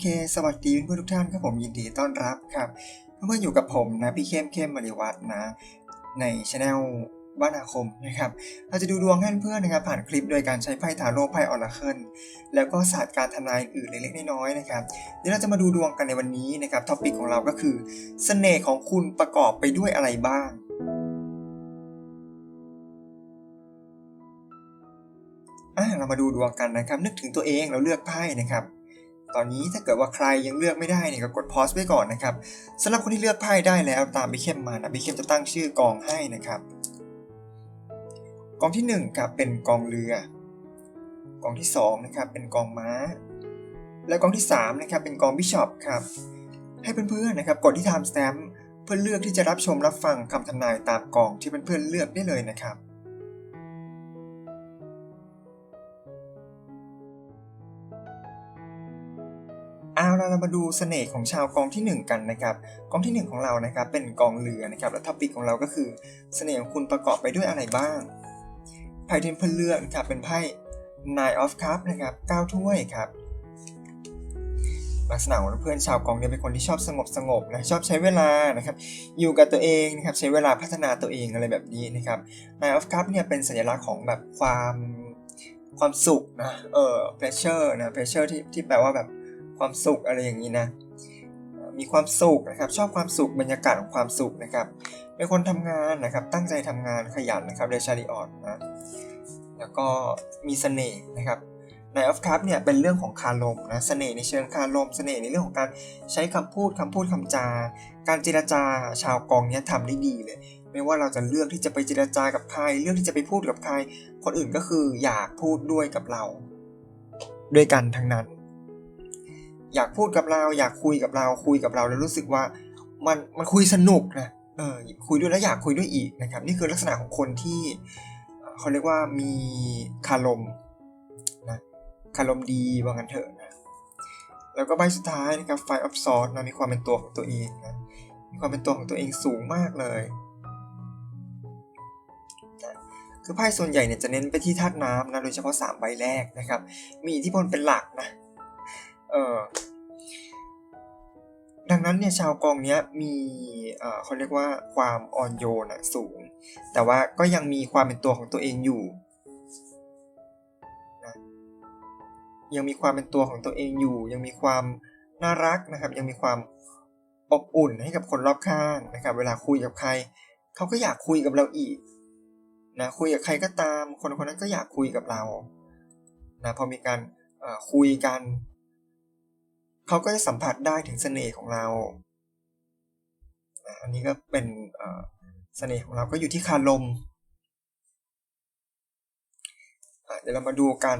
เค สวัสดีเพื่อนทุกท่านครับผมยินดีต้อนรับครับ เพื่อนๆอยู่กับผมนะพี่เข้มเข้มมริวัฒน์นะ ในช anel บ้านอาคมนะครับ เราจะดูดวงให้เพื่อนนะครับผ่านคลิปโดยการใช้ไพ่ทาโร่ไพ่ออราเคิลแล้วก็ศาสตร์การทำนายอื่นเล็กๆน้อยๆนะครับ เดี๋ยวเราจะมาดูดวงกันในวันนี้นะครับท็อปิกของเราก็คือเสน่ห์ของคุณประกอบไปด้วยอะไรบ้างอะเรามาดูดวงกันนะครับ นึกถึงตัวเองเราเลือกไพ่นะครับ ตอนนี้ถ้าเกิดว่าใครยังเลือกไม่ได้เนี่ยก็กดพอสไว้ก่อนนะครับสำหรับคนที่เลือกไพ่ได้แล้วตามพี่เข้มมานะพี่เข้มจะตั้งชื่อกองให้นะครับ กองที่1ครับเป็นกองเรือ กองที่2นะครับเป็นกองม้า และกองที่3นะครับเป็นกองบิชอปครับให้เพื่อนๆนะครับกดที่ time stamp เพื่อเลือกที่จะรับชมรับฟังคำทำนายตามกองที่เพื่อนๆเลือกได้เลยนะครับ เอาเรามาดูเสน่ห์ของชาวกองที่ 1 กันนะครับ กองที่ 1 ของเรานะครับ เป็นกองเรือนะครับ และท็อปิกของเราก็คือ เสน่ห์ของคุณประกอบไปด้วยอะไรบ้าง ไพ่เที่เพื่อนเลือกนครับ เป็นไพ่ Nine of Cups นะครับ9ถ้วยครับ ลักษณะของเพื่อนชาวกองเนี่ยเป็นคนที่ชอบสงบสงบนะ ชอบใช้เวลานะครับ อยู่กับตัวเองนะครับ ใช้เวลาพัฒนาตัวเองอะไรแบบนี้นะครับ Nine of Cups เนี่ยเป็นสัญลักษณ์ของแบบความความสุขนะ เออ pleasure นะ pleasure ที่ที่แปลว่าแบบ ความสุขอะไรอย่างนี้นะมีความสุขนะครับ ชอบความสุขบรรยากาศของความสุขนะครับเป็นคนทำงานนะครับ ตั้งใจทำงานขยันนะครับเดชาริออนนะแล้วก็มีเสน่ห์นะครับในออฟคัพเนี่ยเป็นเรื่องของคารมนะเสน่ห์ในเชิงคารมเสน่ห์ในเรื่องของการใช้คำพูดคำพูดคำจา การเจรจาชาวกองเนี้ยทำได้ดีเลย ไม่ว่าเราจะเลือกที่จะไปเจรจากับใคร เลือกที่จะไปพูดกับใคร คนอื่นก็คืออยากพูดด้วยกับเรา ด้วยกันทั้งนั้น อยากพูดกับเรา อยากคุยกับเราคุยกับเราแล้วรู้สึกว่ามันมันคุยสนุกนะเออคุยด้วยแล้วอยากคุยด้วยอีกนะครับ นี่คือลักษณะของคนที่เขาเรียกว่ามีคารมนะคารมดีว่างั้นเถอะนะแล้วก็ใบสุดท้ายนะครับ Five of Swords นะมีความเป็นตัวของตัวเองนะมีความเป็นตัวของตัวเองสูงมากเลยนะคือไพ่ส่วนใหญ่เนี่ยจะเน้นไปที่ธาตุน้ำนะโดยเฉพาะ 3 ใบแรกนะครับ มีอิทธิพลเป็นหลักนะเออ ดังนั้นเนี่ยชาวกองเนี้ยมีเขาเรียกว่าความอ่อนโยนสูง แต่ว่าก็ยังมีความเป็นตัวของตัวเองอยู่นะยังมีความเป็นตัวของตัวเองอยู่ ยังมีความน่ารักนะครับ ยังมีความอบอุ่นให้กับคนรอบข้างนะครับ เวลาคุยกับใครเขาก็อยากคุยกับเราอีกนะคุยกับใครก็ตาม คนคนนั้นก็อยากคุยกับเรานะพอมีการคุยกัน เขาก็จะสัมผัสได้ถึงเสน่ห์ของเราอันนี้ก็เป็นเอ่อเสน่ห์ของเราก็อยู่ที่คารมเดี๋ยวเรามาดูกัน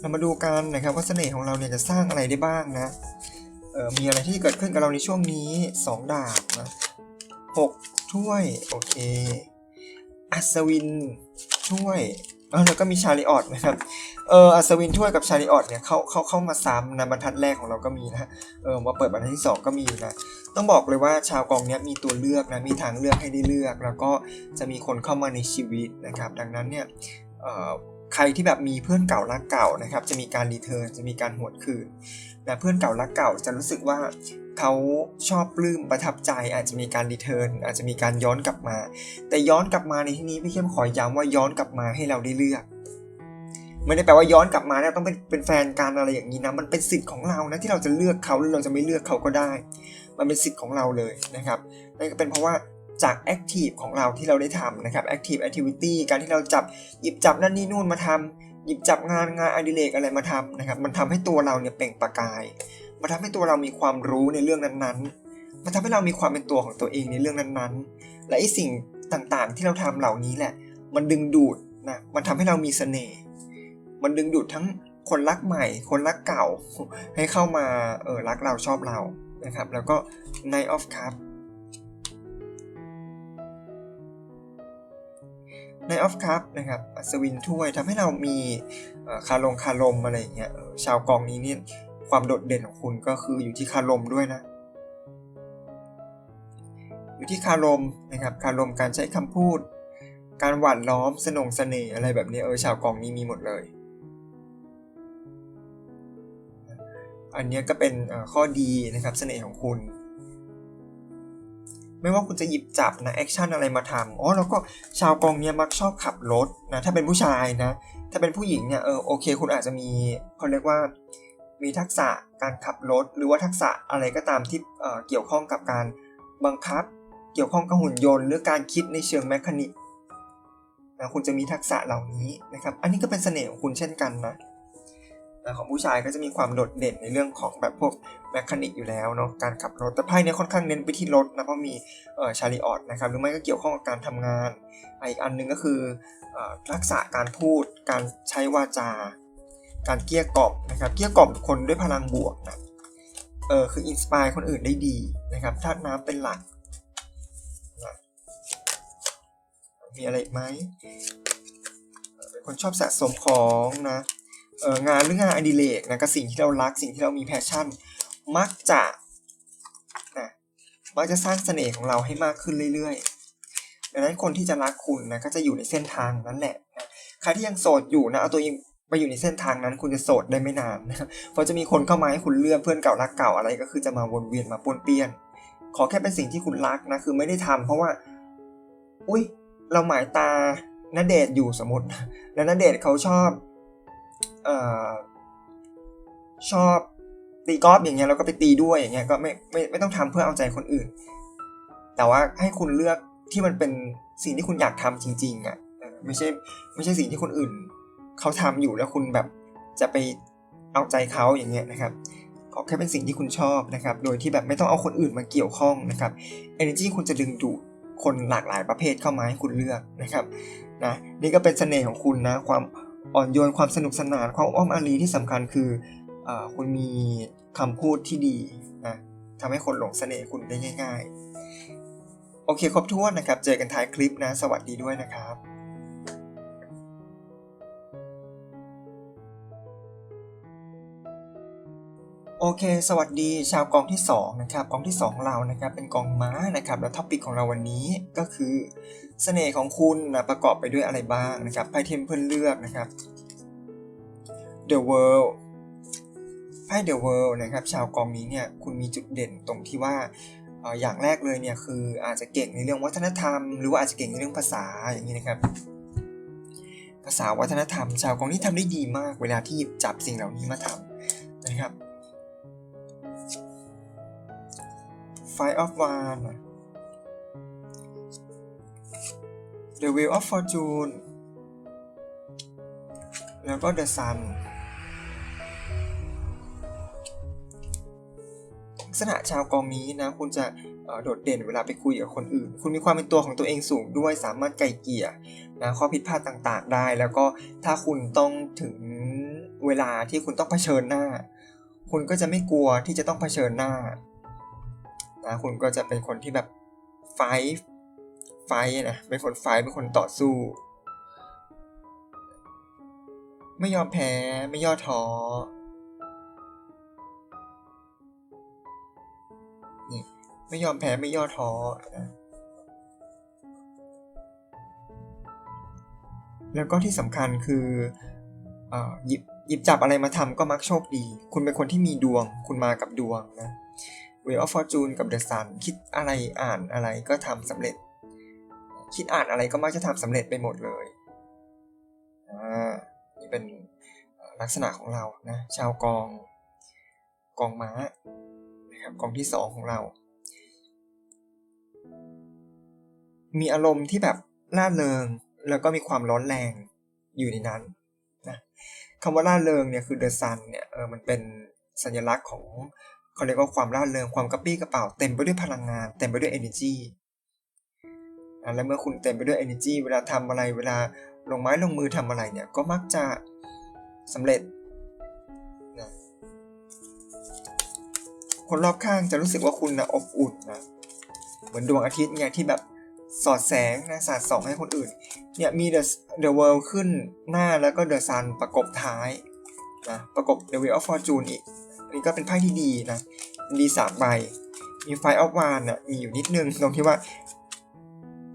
เรามาดูกันนะครับว่าเสน่ห์ของเราเนี่ยจะสร้างอะไรได้บ้างนะเออมีอะไรที่เกิดขึ้นกับเราในช่วงนี้สองดาบนะหกถ้วย โอเค อัศวิน ถ้วยเออแล้วก็มีชาริออตนะครับเอออัศวินถ้วยกับชาริออตเนี่ยเขาเขาเข้ามาซ้ำนะบรรทัดแรกของเราก็มีนะเออมาเปิดบรรทัดที่สองก็มีนะต้องบอกเลยว่าชาวกองเนี้ยมีตัวเลือกนะมีทางเลือกให้ได้เลือก แล้วก็จะมีคนเข้ามาในชีวิตนะครับ ดังนั้นเนี่ยเออใครที่แบบมีเพื่อนเก่ารักเก่านะครับ จะมีการรีเทิร์นจะมีการหวนคืนแต่เพื่อนเก่ารักเก่าจะรู้สึกว่า เขาชอบปลื้มประทับใจอาจจะมีการรีเทิร์นอาจจะมีการย้อนกลับมา แต่ย้อนกลับมาในที่นี้พี่เข้มขอย้ำว่าย้อนกลับมาให้เราได้เลือกไม่ได้แปลว่าย้อนกลับมาแล้วต้องเป็นเป็นแฟนกันอะไรอย่างนี้นะมันเป็นสิทธิ์ของเรานะที่เราจะเลือกเขาหรือเราจะไม่เลือกเขาก็ได้ มันเป็นสิทธิ์ของเราเลยนะครับนั่นก็เป็นเพราะว่าจากแอคทีฟของเราที่เราได้ทำนะครับแอคทีฟแอคทิวิตี้การที่เราจับหยิบจับนั่นนี่นู่นมาทำหยิบจับงานงานอดิเรกอะไรมาทำนะครับมันทำให้ตัวเราเนี่ยเปล่งประกาย มันทำให้ตัวเรามีความรู้ในเรื่องนั้นๆ มันทำให้เรามีความเป็นตัวของตัวเองในเรื่องนั้นๆ และไอ้สิ่งต่างๆ ที่เราทำเหล่านี้แหละ มันดึงดูดนะ มันทำให้เรามีเสน่ห์ มันดึงดูดทั้งคนรักใหม่ คนรักเก่า ให้เข้ามาเออรักเราชอบเรานะครับ แล้วก็ Night of Cup Night of Cup นะครับอัศวินถ้วยทำให้เรามีคารมคารมอะไรอย่างเงี้ยชาวกองนี้เนี่ย ความโดดเด่นของคุณก็คืออยู่ที่คารมด้วยนะ อยู่ที่คารมนะครับ คารมการใช้คำพูด การหวานล้อมสนงเสน่ห์อะไรแบบนี้เออชาวกองนี้มีหมดเลย อันนี้ก็เป็นข้อดีนะครับเสน่ห์ของคุณไม่ว่าคุณจะหยิบจับนะแอคชั่นอะไรมาทำอ๋อแล้วก็ชาวกองเนี้ยมักชอบขับรถนะถ้าเป็นผู้ชายนะ ถ้าเป็นผู้หญิงเนี่ยเออโอเค คุณอาจจะมีเขาเรียกว่า มีทักษะการขับรถ หรือว่าทักษะอะไรก็ตามที่เกี่ยวข้องกับการบังคับ เกี่ยวข้องกับหุ่นยนต์หรือการคิดในเชิงแมคานิกนะคุณจะมีทักษะเหล่านี้นะครับ อันนี้ก็เป็นเสน่ห์ของคุณเช่นกันนะของผู้ชายก็จะมีความโดดเด่นในเรื่องของแบบพวกแมคานิกอยู่แล้วเนาะการขับรถแต่ไพ่เนี้ค่อนข้างเน้นไปที่รถนะเพราะมีชาริออตนะครับหรือไม่ก็เกี่ยวข้องกับการทำงานอีกอันหนึงก็คือทักษะการพูดการใช้วาจา การเกี้ยกล่อมนะครับเกี้ยกล่อมคนด้วยพลังบวกนะเออคืออินสปายคนอื่นได้ดีนะครับธาตุน้ำเป็นหลักนะมีอะไรอีกไหมเป็นคนชอบสะสมของนะเอองานหรืองานอดิเรกนะกับสิ่งที่เรารักสิ่งที่เรามีแพชชั่น มักจะนะมักจะสร้างเสน่ห์ของเราให้มากขึ้นเรื่อยๆดังนั้นคนที่จะรักคุณนะก็จะอยู่ในเส้นทางนั้นแหละนะใครที่ยังโสดอยู่นะเอาตัวเอง ไปอยู่ในเส้นทางนั้นคุณจะโสดได้ไม่นานนะเพราะจะมีคนเข้ามาให้คุณเลือกเพื่อนเก่ารักเก่าอะไรก็คือจะมาวนเวียนมาปนเปี้ยน ขอแค่เป็นสิ่งที่คุณรักนะคือไม่ได้ทำเพราะว่า อุ้ยเราหมายตาณเดชอยู่สมมติแล้วณเดชเขาชอบเอ่อชอบตีกอล์ฟอย่างเงี้ยแล้วก็ไปตีด้วยอย่างเงี้ยก็ไม่ไม่ไม่ต้องทำเพื่อเอาใจคนอื่น แต่ว่าให้คุณเลือกที่มันเป็นสิ่งที่คุณอยากทำจริงๆอะไม่ใช่ไม่ใช่สิ่งที่คนอื่น เขาทำอยู่แล้วคุณแบบจะไปเอาใจเขาอย่างเงี้ยนะครับขอแค่เป็นสิ่งที่คุณชอบนะครับ โดยที่แบบไม่ต้องเอาคนอื่นมาเกี่ยวข้องนะครับ energy คุณจะดึงดูดคนหลากหลายประเภทเข้ามาให้คุณเลือกนะครับนะนี่ก็เป็นเสน่ห์ของคุณนะ ความอ่อนโยนความสนุกสนานความอ้อมอารีที่สำคัญคืออคุณมีคำพูดที่ดีนะทำให้คนหลงเสน่ห์คุณได้ง่าย ๆ โอเคครบถ้วนนะครับ เจอกันท้ายคลิปนะ สวัสดีด้วยนะครับ โอเค สวัสดีชาวกองที่2นะครับกองที่2ของเรานะครับเป็นกองม้านะครับแล้วท็อปิกของเราวันนี้ก็คือเสน่ห์ของคุณนะประกอบไปด้วยอะไรบ้างนะครับไพ่เทมเพิลเลือกนะครับ The World ไพ่ The World นะครับชาวกองนี้เนี่ยคุณมีจุดเด่นตรงที่ว่าเอ่ออย่างแรกเลยเนี่ยคืออาจจะเก่งในเรื่องวัฒนธรรม หรือว่าอาจจะเก่งในเรื่องภาษาอย่างนี้นะครับภาษาวัฒนธรรม ชาวกองนี้ทำได้ดีมากเวลาที่หยิบจับสิ่งเหล่านี้มาทำนะครับ Five of Wands The Wheel of Fortune แล้วก็ The Sun ลักษณะชาวกองนี้นะ คุณจะโดดเด่นเวลาไปคุยกับคนอื่น คุณมีความเป็นตัวของตัวเองสูงด้วย สามารถไกลเกลี่ยนะข้อผิดพลาดต่างๆได้ แล้วก็ถ้าคุณต้องถึงเวลาที่คุณต้องเผชิญหน้า คุณก็จะไม่กลัวที่จะต้องเผชิญหน้า นะคุณก็จะเป็นคนที่แบบไฟไฟนะเป็นคนไฟเป็นคนต่อสู้ ไม่ยอมแพ้ไม่ย่อท้อนี่ไม่ยอมแพ้ไม่ย่อท้อนะแล้วก็ที่สำคัญคืออ่อหยิบหยิบจับอะไรมาทำก็มักโชคดี คุณเป็นคนที่มีดวง คุณมากับดวงนะ Wheel of Fortune กับ The Sun คิดอะไรอ่านอะไรก็ทำสำเร็จ คิดอ่านอะไรก็มักจะทำสำเร็จไปหมดเลย อ่า นี่เป็นลักษณะของเรานะ ชาวกอง กองม้านะครับกองที่สองของเรา มีอารมณ์ที่แบบล่าเริง แล้วก็มีความร้อนแรงอยู่ในนั้นนะคำว่าล่าเริงเนี่ยคือ The Sun เนี่ยเออมันเป็นสัญลักษณ์ของ เขาเรียกว่าความร่าเริงความกระปี้กระเป๋าเต็มไปด้วยพลังงาน เต็มไปด้วย energy และเมื่อคุณเต็มไปด้วย energy เวลาทำอะไรเวลาลงไม้ลงมือทำอะไรเนี่ยก็มักจะสำเร็จนะคนรอบข้างจะรู้สึกว่าคุณนะอบอุ่นนะเหมือนดวงอาทิตย์ไงที่แบบสอดแสงนะสาดส่องให้คนอื่นเนี่ยมี the the world ขึ้นหน้าแล้วก็ the sun ประกบท้ายนะประกบ the wheel of fortune อีก อันนี้ก็เป็นไพ่ที่ดีนะดีสามใบ มีไฟออฟวานอะมีอยู่นิดนึงตรงที่ว่า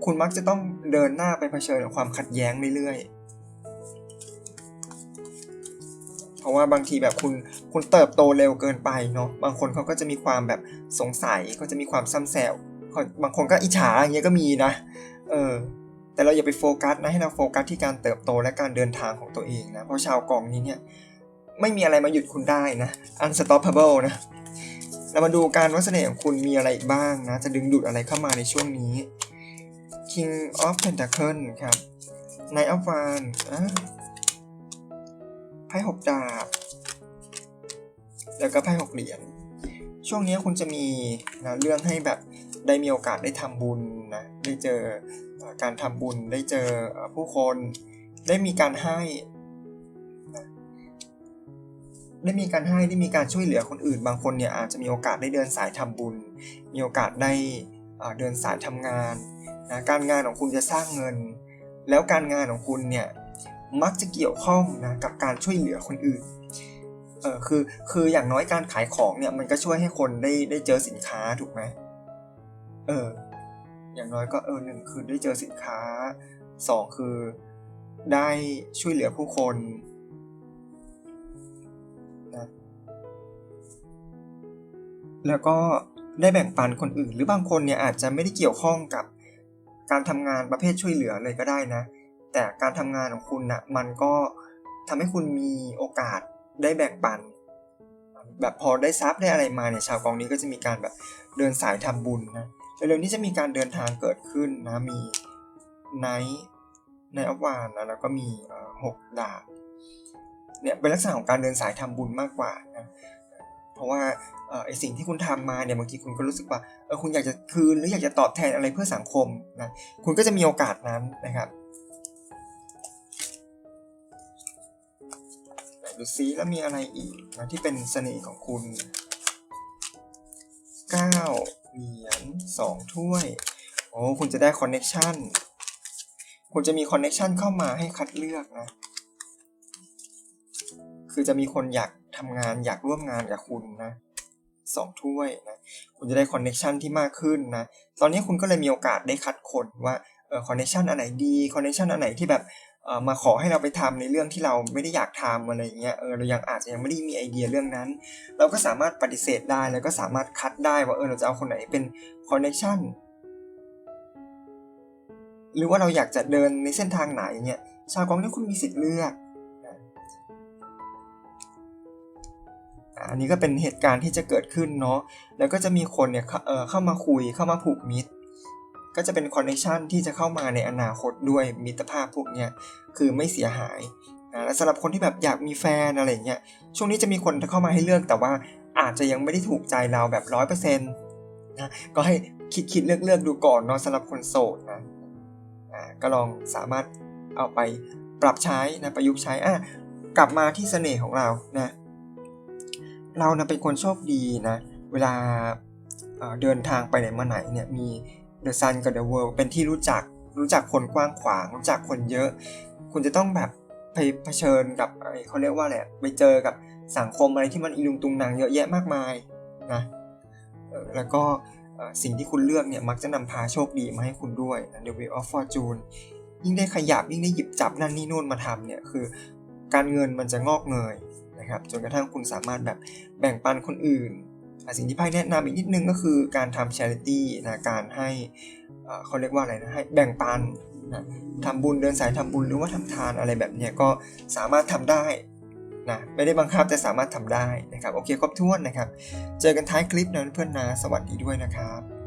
คุณมักจะต้องเดินหน้าไปเผชิญกับความขัดแย้งเรื่อยๆ เพราะว่าบางทีแบบคุณคุณเติบโตเร็วเกินไปเนาะบางคนเขาก็จะมีความแบบสงสัยก็จะมีความซ้ำแซวบางคนก็อิจฉาอย่างเงี้ยก็มีนะ เออแต่เราอย่าไปโฟกัสนะให้เราโฟกัสที่การเติบโตและการเดินทางของตัวเองนะเพราะชาวกองนี้เนี่ย ไม่มีอะไรมาหยุดคุณได้นะ unstoppable นะ เรามาดูการวัสเสน่ของคุณมีอะไรบ้างนะ จะดึงดูดอะไรเข้ามาในช่วงนี้ King of Pentacle ครับ Knight of Wands ไพ่หกดาบ แล้วก็ไพ่หกเหรียญ ช่วงนี้คุณจะมีนะเรื่องให้แบบได้มีโอกาสได้ทำบุญนะ ได้เจอการทำบุญ ได้เจอผู้คน ได้มีการให้ ได้มีการให้ได้มีการช่วยเหลือคนอื่น บางคนเนี่ยอาจจะมีโอกาสได้เดินสายทำบุญ มีโอกาสได้เดินสายทำงานนะการงานของคุณจะสร้างเงิน แล้วการงานของคุณเนี่ยมักจะเกี่ยวข้องนะกับการช่วยเหลือคนอื่นเออคือคืออย่างน้อยการขายของเนี่ยมันก็ช่วยให้คนได้ได้เจอสินค้าถูกไหมเอออย่างน้อยก็เออหนึ่งคือได้เจอสินค้าสองคือได้ช่วยเหลือผู้คน แล้วก็ได้แบ่งปันคนอื่น หรือบางคนเนี่ยอาจจะไม่ได้เกี่ยวข้องกับการทำงานประเภทช่วยเหลือเลยก็ได้นะ แต่การทำงานของคุณนะ่ะมันก็ทำให้คุณมีโอกาสได้แบ่งปัน แบบพอได้ทรัพย์ได้อะไรมาเนี่ยชาวกองนี้ก็จะมีการแบบเดินสายทำบุญนะเร็วๆนี้จะมีการเดินทางเกิดขึ้นนะมีไนท์ในอวานนะแล้วก็มีหกดาบเนี่ยเป็นลักษณะของการเดินสายทำบุญมากกว่านะเพราะว่า ไอสิ่งที่คุณทำมาเนี่ยบางทีคุณก็รู้สึกว่าเออคุณอยากจะคืนหรืออยากจะตอบแทนอะไรเพื่อสังคมนะคุณก็จะมีโอกาสนั้นนะครับดูซิแล้วมีอะไรอีกนะที่เป็นเสน่ห์ของคุณ 9 เหรียญ2ถ้วย โอ้คุณจะได้คอนเน็ชันคุณจะมีคอนเน็ชันเข้ามาให้คัดเลือกนะ คือจะมีคนอยากทำงานอยากร่วมงานกับคุณนะ สองถ้วยนะคุณจะได้คอนเน็ชันที่มากขึ้นนะตอนนี้คุณก็เลยมีโอกาสได้คัดคนว่าเออคอนเน็ชันอันไหนดีคอนเน็ชันอันไหนที่แบบมาขอให้เราไปทำในเรื่องที่เราไม่ได้อยากทำอะไรเงี้ยเออเรายังอาจจะยังไม่ได้มีไอเดียเรื่องนั้น เราก็สามารถปฏิเสธได้แล้วก็สามารถคัดได้ว่าเออเราจะเอาคนไหนเป็นคอนเนคชันหรือว่าเราอยากจะเดินในเส้นทางไหนเนี่ยชาวกองนี้คุณมีสิทธิ์เลือก อันนี้ก็เป็นเหตุการณ์ที่จะเกิดขึ้นเนาะแล้วก็จะมีคนเนี่ยเเข้ามาคุยเข้ามาผูกมิตร ก็จะเป็นคอนเนคชันที่จะเข้ามาในอนาคตด้วยมิตรภาพพวกเนี้ยคือไม่เสียหายและสำหรับคนที่แบบอยากมีแฟนอะไรเงี้ยช่วงนี้จะมีคนเข้ามาให้เลือกแต่ว่าอาจจะยังไม่ได้ถูกใจเราแบบร้อยเปอร์เซ็นต์นะก็ให้คิดคิดเลือกเลือกดูก่อนเนาะสำหรับคนโสดนะก็ลองสามารถเอาไปปรับใช้นะประยุกต์ใช้อะกลับมาที่เสน่ห์ของเรานะ เรานะเป็นคนโชคดีนะ เวลาเดินทางไปไหนมาไหนเนี่ยมี The Sun กับ The World เป็นที่รู้จักรู้จักคนกว้างขวาง รู้จักคนเยอะ คุณจะต้องแบบไปเผชิญกับเขาเรียกว่าอะไรไปเจอกับสังคมอะไรที่มันอีลุงตุงนางเยอะแยะมากมายนะแล้วก็สิ่งที่คุณเลือกเนี่ยมักจะนำพาโชคดีมาให้คุณด้วย The Wheel of Fortune ยิ่งได้ขยับยิ่งได้หยิบจับนั่นนี่นู่นมาทำเนี่ยคือ การเงินมันจะงอกเงย นะครับจนกระทั่งคุณสามารถแบบแบ่งปันคนอื่น สิ่งที่ไพ่แนะนำอีกนิดนึงก็คือการทำ charity นะการให้เขาเรียกว่าอะไรนะให้แบ่งปันนะทำบุญเดินสายทำบุญหรือว่าทำทานอะไรแบบนี้ก็สามารถทำได้นะไม่ได้บังคับแต่สามารถทำได้นะครับโอเคครบถ้วนนะครับ เจอกันท้ายคลิปนะเพื่อนนะสวัสดีด้วยนะครับ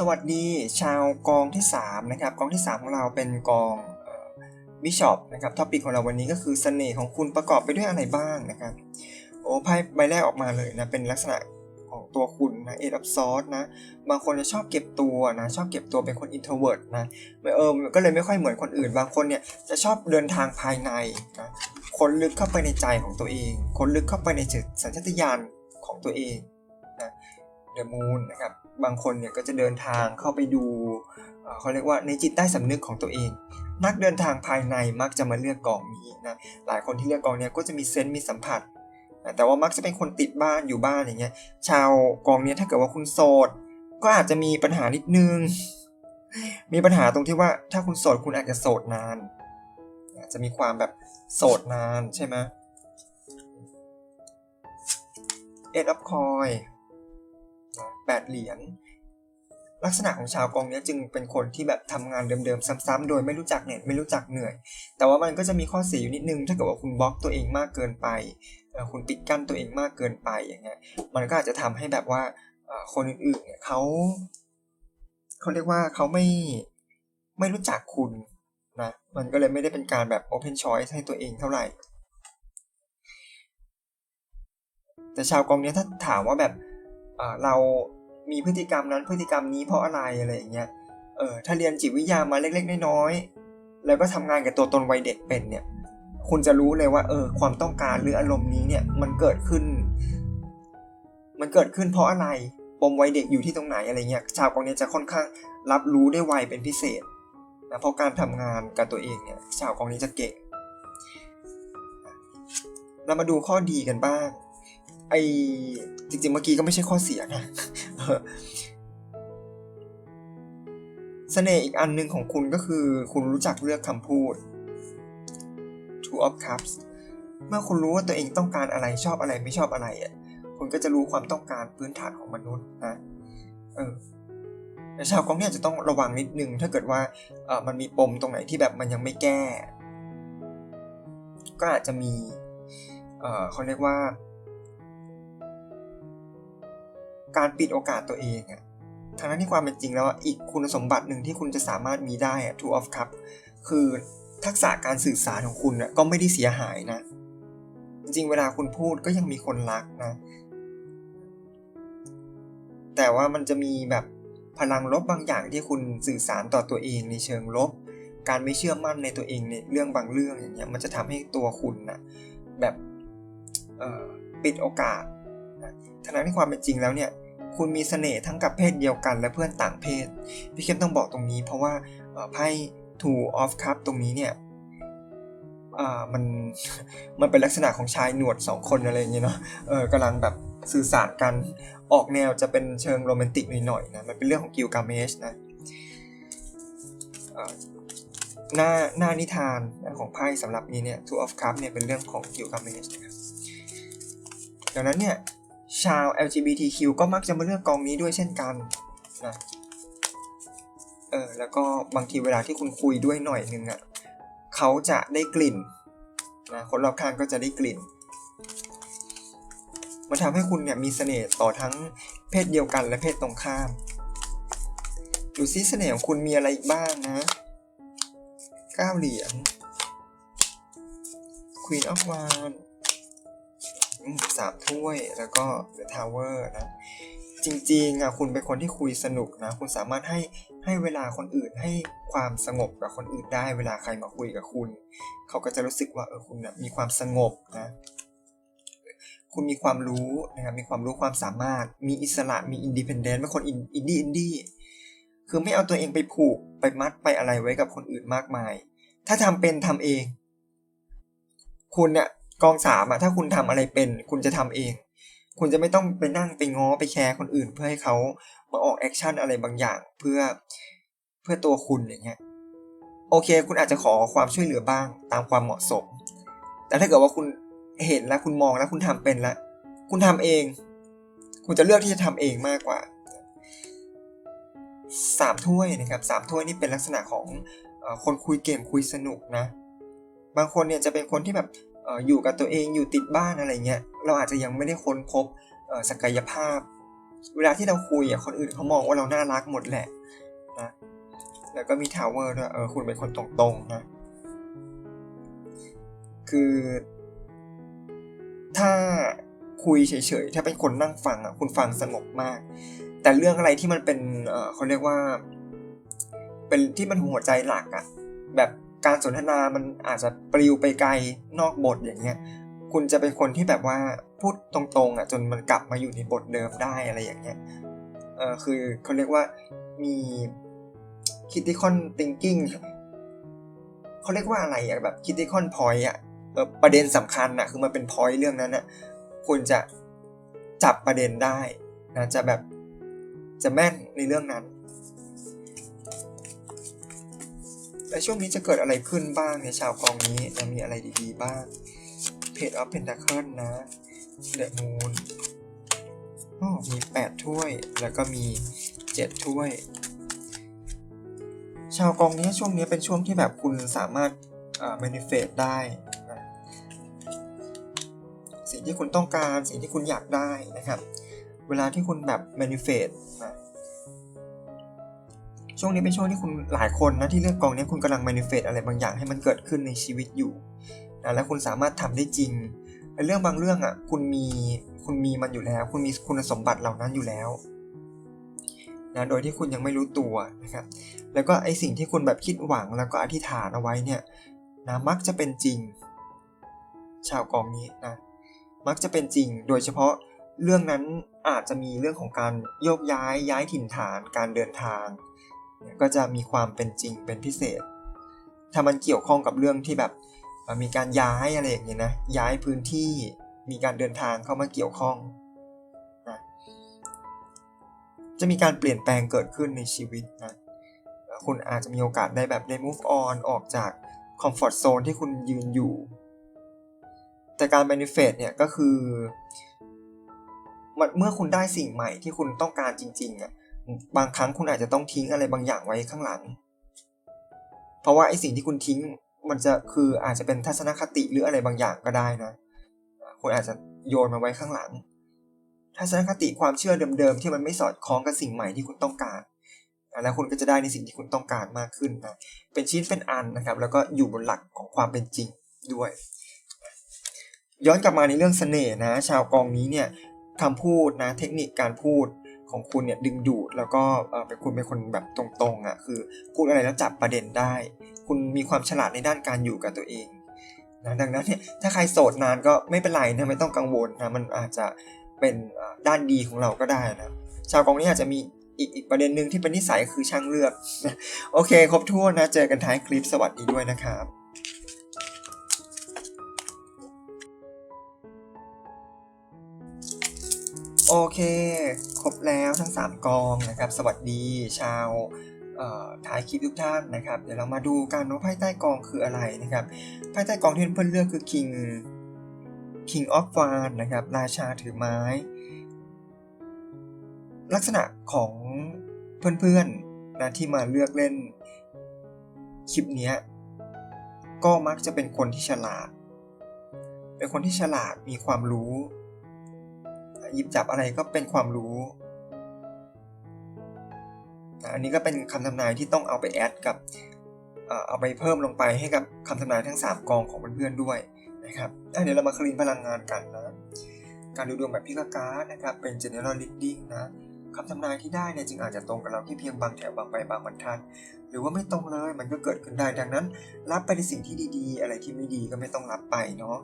สวัสดีชาวกองที่3นะครับกองที่ 3 ของเราเป็นกองบิชอปนะครับท็อปิกของเราวันนี้ก็คือเสน่ห์ของคุณประกอบไปด้วยอะไรบ้างนะครับโอ้ไพ่ใบแรกออกมาเลยนะเป็นลักษณะของตัวคุณนะเอ็ดอัพซอสนะบางคนจะชอบเก็บตัวนะชอบเก็บตัวเป็นคนอินโทรเวิร์ตนะเออก็เลยไม่ค่อยเหมือนคนอื่น บางคนเนี่ยจะชอบเดินทางภายในนะคนลึกเข้าไปในใจของตัวเองคนลึกเข้าไปในจิตสัญชาตญาณของตัวเองนะเดอะมูนนะครับ บางคนเนี่ยก็จะเดินทางเข้าไปดูเขาเรียกว่าในจิตใต้สำนึกของตัวเอง นักเดินทางภายในมักจะมาเลือกกองนี้นะหลายคนที่เลือกกองนี้ก็จะมีเซนต์มีสัมผัส แต่ว่ามักจะเป็นคนติดบ้านอยู่บ้านอย่างเงี้ยชาวกองเนี้ยถ้าเกิดว่าคุณโสด ก็อาจจะมีปัญหานิดนึง มีปัญหาตรงที่ว่าถ้าคุณโสดคุณอาจจะโสดนานอาจจะมีความแบบโสดนานใช่ไหมเอ็ดอัพคอย แปดเหรียญลักษณะของชาวกองเนี้ยจึงเป็นคนที่แบบทำงานเดิมๆซ้ำๆโดยไม่รู้จักเหน็ดไม่รู้จักเหนื่อย แต่ว่ามันก็จะมีข้อเสียอยู่นิดนึง ถ้าเกิดว่าคุณบล็อกตัวเองมากเกินไปคุณปิดกั้นตัวเองมากเกินไปอย่างเงี้ยมันก็อาจจะทำให้แบบว่าคนอื่นๆเนี่ยเขาเขาเรียกว่าเขาไม่ไม่รู้จักคุณนะมันก็เลยไม่ได้เป็นการแบบ open choice ให้ตัวเองเท่าไหร่ แต่ชาวกองเนี้ยถ้าถามว่าแบบ เรามีพฤติกรรมนั้นพฤติกรรมนี้เพราะอะไรอะไรอย่างเงี้ยเออถ้าเรียนจิตวิทยามาเล็กๆน้อยๆแล้วก็ทำงานกับตัวตนวัยเด็กเป็นเนี่ย คุณจะรู้เลยว่า เออ ความต้องการหรืออารมณ์นี้เนี่ย มันเกิดขึ้น มันเกิดขึ้นเพราะอะไรปมวัยเด็กอยู่ที่ตรงไหนอะไรเงี้ยชาวกองเนี้ยจะค่อนข้างรับรู้ได้ไวเป็นพิเศษนะเพราะการทำงานกับตัวเองเนี่ยชาวกองนี้จะเก่งเรามาดูข้อดีกันบ้าง ไอจริงๆ เมื่อกี้ก็ไม่ใช่ข้อเสียนะเออเสน่ห์อีกอันหนึ่งของคุณก็คือ คุณรู้จักเลือกคำพูด Two of Cups เมื่อคุณรู้ว่าตัวเองต้องการอะไรชอบอะไรไม่ชอบอะไรอะคุณก็จะรู้ความต้องการพื้นฐานของมนุษย์นะเออแต่ชาวกองเนี่ยจะต้องระวังนิดนึง ถ้าเกิดว่าเออมันมีปมตรงไหนที่แบบมันยังไม่แก้ ก็อาจจะมีเออเขาเรียกว่า การปิดโอกาสตัวเองอะทางนั้นที่ความเป็นจริงแล้วอีกคุณสมบัติหนึ่งที่คุณจะสามารถมีได้อะ Two of Cup คือทักษะการสื่อสารของคุณก็ไม่ได้เสียหายนะ จริงเวลาคุณพูดก็ยังมีคนรักนะ แต่ว่ามันจะมีแบบพลังลบบางอย่างที่คุณสื่อสารต่อตัวเองในเชิงลบ การไม่เชื่อมั่นในตัวเองในเรื่องบางเรื่องอย่างเงี้ยมันจะทำให้ตัวคุณนะแบบปิดโอกาสนะทั้งนั้นที่ความเป็นจริงแล้วเนี่ย คุณมีเสน่ห์ทั้งกับเพศเดียวกันและเพื่อนต่างเพศ พี่เข้มต้องบอกตรงนี้ เพราะว่าไพ่ two of cup ตรงนี้เนี่ยมันมันเป็นลักษณะของชายหนวดสองคนอะไรอย่างเงี้ยเนาะเออกำลังแบบสื่อสารกันออกแนวจะเป็นเชิงโรแมนติกหน่อยๆนะ มันเป็นเรื่องของกิลกาเมชนะหน้าหน้านิทานของไพ่สำหรับนี้เนี่ย two of cup เนี่ยเป็นเรื่องของกิลกาเมชนะครับดังนั้นเนี่ย ชาว LGBTQ ก็มักจะมาเลือกกองนี้ด้วยเช่นกันนะเออแล้วก็บางทีเวลาที่คุณคุยด้วยหน่อยนึงอะ่ะเขาจะได้กลิ่นนะคนรอบข้างก็จะได้กลิ่น มันทำให้คุณเนี่ยมีเสน่ห์ต่อทั้งเพศเดียวกันและเพศตรงข้าม ดูซิเสน่ห์ของคุณมีอะไรอีกบ้างนะก้าเหรียญ Queen of Wands สามถ้วยแล้วก็ The Tower นะจริงๆอะคุณเป็นคนที่คุยสนุกนะ คุณสามารถให้ให้เวลาคนอื่นให้ความสงบกับคนอื่นได้เวลาใครมาคุยกับคุณ เขาก็จะรู้สึกว่าเออคุณนะมีความสงบนะคุณมีความรู้นะครับมีความรู้ความสามารถ มีอิสระมีอินดิเพนเดนต์เป็นคนอินดี้อินดี้คือไม่เอาตัวเองไปผูกไปมัดไปอะไรไว้กับคนอื่นมากมาย ถ้าทำเป็นทำเอง คุณเนี่ย กองสามอะถ้าคุณทำอะไรเป็น คุณจะทำเอง คุณจะไม่ต้องไปนั่งไปง้อไปแคร์คนอื่น เพื่อให้เขามาออกแอคชั่นอะไรบางอย่างเพื่อเพื่อตัวคุณอย่างเงี้ยโอเค คุณอาจจะขอความช่วยเหลือบ้างตามความเหมาะสม แต่ถ้าเกิดว่าคุณเห็นแล้วคุณมองแล้วคุณทำเป็นแล้วคุณทำเอง คุณจะเลือกที่จะทำเองมากกว่าสามถ้วยนะครับสามถ้วยนี่เป็นลักษณะของคนคุยเกมคุยสนุกนะ บางคนเนี่ยจะเป็นคนที่แบบ อยู่กับตัวเองอยู่ติดบ้านอะไรเงี้ยเราอาจจะยังไม่ได้ค้นพบศักยภาพ เวลาที่เราคุยอะคนอื่นเขามองว่าเราน่ารักหมดแหละนะแล้วก็มีทาวเวอร์ด้วยเออคุณเป็นคนตรงๆนะคือ ถ้าคุยเฉยๆ ถ้าเป็นคนนั่งฟังอะคุณฟังสงบมาก แต่เรื่องอะไรที่มันเป็นเออเขาเรียกว่า เป็นที่มันหัวใจหลักอะแบบ การสนทนามันอาจจะปลิวไปไกลนอกบทอย่างเงี้ย คุณจะเป็นคนที่แบบว่าพูดตรงๆอะจนมันกลับมาอยู่ในบทเดิมได้อะไรอย่างเงี้ย เออคือเขาเรียกว่ามี critical thinking เขาเรียกว่าอะไรอะแบบ critical point อะเออประเด็นสำคัญอะคือมันเป็น point เรื่องนั้นอะคุณจะจับประเด็นได้นะจะแบบจะแม่นในเรื่องนั้น และช่วงนี้จะเกิดอะไรขึ้นบ้างในชาวกองนี้นะมีอะไรดีๆบ้างเพจออฟเพนทาเคิลนะเดอะมูนมี 8 ถ้วย แล้วก็มี 7 ถ้วย ชาวกองนี้ช่วงนี้เป็นช่วงที่แบบคุณสามารถอ่า manifest ได้นะสิ่งที่คุณต้องการสิ่งที่คุณอยากได้นะครับ เวลาที่คุณแบบ manifest นะ ช่วงนี้เป็นช่วงที่คุณหลายคนนะที่เลือกกองนี้คุณกำลัง manifest อะไรบางอย่างให้มันเกิดขึ้นในชีวิตอยู่นะและคุณสามารถทำได้จริงเรื่องบางเรื่องอะคุณมีคุณมีมันอยู่แล้ว คุณมีคุณสมบัติเหล่านั้นอยู่แล้วนะโดยที่คุณยังไม่รู้ตัวนะครับแล้วก็ไอสิ่งที่คุณแบบคิดหวังแล้วก็อธิษฐานเอาไว้เนี่ยนะมักจะเป็นจริง ชาวกองนี้นะมักจะเป็นจริง โดยเฉพาะเรื่องนั้นอาจจะมีเรื่องของการโยกย้ายย้ายถิ่นฐาน การเดินทาง เนี่ยก็จะมีความเป็นจริงเป็นพิเศษ ถ้ามันเกี่ยวข้องกับเรื่องที่แบบมีการย้ายอะไรอย่างเงี้ยนะย้ายพื้นที่มีการเดินทางเข้ามาเกี่ยวข้องนะจะมีการเปลี่ยนแปลงเกิดขึ้นในชีวิตนะคุณอาจจะมีโอกาสได้แบบได้ move on ออกจาก comfort zone ที่คุณยืนอยู่ แต่การ manifest เนี่ยก็คือมันเมื่อคุณได้สิ่งใหม่ที่คุณต้องการจริงๆอะ บางครั้งคุณอาจจะต้องทิ้งอะไรบางอย่างไว้ข้างหลัง เพราะว่าไอ้สิ่งที่คุณทิ้งมันจะคืออาจจะเป็นทัศนคติหรืออะไรบางอย่างก็ได้นะ คุณอาจจะโยนมาไว้ข้างหลัง ทัศนคติความเชื่อเดิมๆที่มันไม่สอดคล้องกับสิ่งใหม่ที่คุณต้องการ แล้วคุณก็จะได้ในสิ่งที่คุณต้องการมากขึ้นนะ เป็นชิ้นเป็นอันนะครับ แล้วก็อยู่บนหลักของความเป็นจริงด้วย ย้อนกลับมาในเรื่องเสน่ห์นะ ชาวกองนี้เนี่ยคำพูดนะ เทคนิคการพูด ของคุณเนี่ยดึงดูดแล้วก็เป็นคุณเป็นคนแบบตรงๆอะคือพูดอะไรแล้วจับประเด็นได้ คุณมีความฉลาดในด้านการอยู่กับตัวเองนะดังนั้นเนี่ยถ้าใครโสดนานก็ไม่เป็นไรนะไม่ต้องกังวลนะมันอาจจะเป็นด้านดีของเราก็ได้นะชาวกองนี้อาจจะมีอีกอีกประเด็นหนึ่งที่เป็นนิสัยคือช่างเลือก โอเค ครบถ้วนนะ เจอกันท้ายคลิปสวัสดีด้วยนะครับ โอเค ครบแล้วทั้ง 3 กองนะครับ สวัสดีชาวท้ายคลิปทุกท่านนะครับ เดี๋ยวเรามาดูกันว่าไพ่ใต้กองคืออะไรนะครับ ไพ่ใต้กองที่เพื่อนเลือกคือ King King of w a n นะครับ ราชาถือไม้ ลักษณะของเพื่อนๆนะที่มาเลือกเล่นคลิปนี้ก็มักจะเป็นคนที่ฉลาด เป็นคนที่ฉลาดมีความรู้ หยิบจับอะไรก็เป็นความรู้นะอันนี้ก็เป็นคำทำนายที่ต้องเอาไปแอดกับเอาไปเพิ่มลงไปให้กับคำทำนายทั้ง 3 กองของเพื่อนๆด้วยนะครับเดี๋ยวเรามาคลีนพลังงานกันนะ การดูดวงแบบพิกาการนะครับเป็น general reading นะคำทำนายที่ได้เนี่ยจึงอาจจะตรงกับเราที่เพียงบางแถวบางใบบางบรรทัด หรือว่าไม่ตรงเลยมันก็เกิดขึ้นได้ดังนั้น รับไปในสิ่งที่ดีๆ อะไรที่ไม่ดีก็ไม่ต้องรับไปเนาะ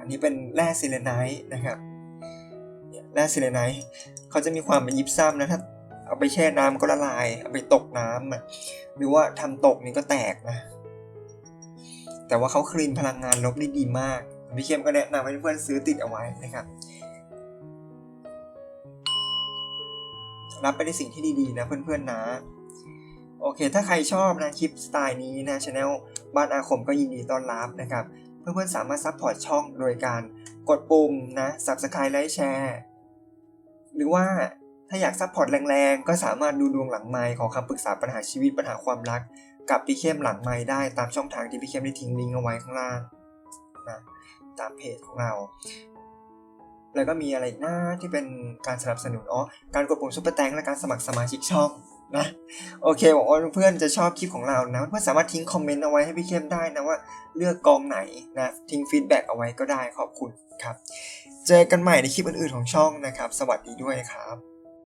อันนี้เป็นแร่ซิเลไนท์นะครับ เนี่ยแร่ซิเลไนท์เขาจะมีความเป็นยิบซ้ำนะถ้าเอาไปแช่น้ำก็ละลาย เอาไปตกน้ำอะหรือว่าทำตกนี่ก็แตกนะ แต่ว่าเขาคลีนพลังงานลบได้ดีมากพี่เข้มก็แนะนำให้เพื่อนซื้อติดเอาไว้นะครับ รับไปในสิ่งที่ดีๆนะเพื่อนๆนะ โอเค ถ้าใครชอบนะคลิปสไตล์นี้นะช anel บ้านอาคมก็ยินดีต้อนรับนะครับ เพื่อนๆสามารถซัพพอร์ตช่องโดยการกดปุ่มนะ subscribe ไลค์แชร์ หรือว่าถ้าอยากซัพพอร์ตแรงๆ ก็สามารถดูดวงหลังไมค์ขอคำปรึกษาปัญหาชีวิตปัญหาความรัก กับพี่เข้มหลังไมค์ได้ตามช่องทางที่พี่เข้มได้ทิ้งลิงก์เอาไว้ข้างล่างนะตามเพจของเรา แล้วก็มีอะไรอีกหน้าที่เป็นการสนับสนุนอ๋อการกดปุ่มซุปเปอร์แตงและการสมัครสมาชิกช่องนะโอเคหวังว่าเพื่อนจะชอบคลิปของเรานะเพื่อนสามารถทิ้งคอมเมนต์เอาไว้ให้พี่เข้มได้นะว่าเลือกกองไหนนะทิ้งฟีดแบ็กเอาไว้ก็ได้ขอบคุณครับ เจอกันใหม่ในคลิปอื่นๆของช่องนะครับ สวัสดีด้วยครับ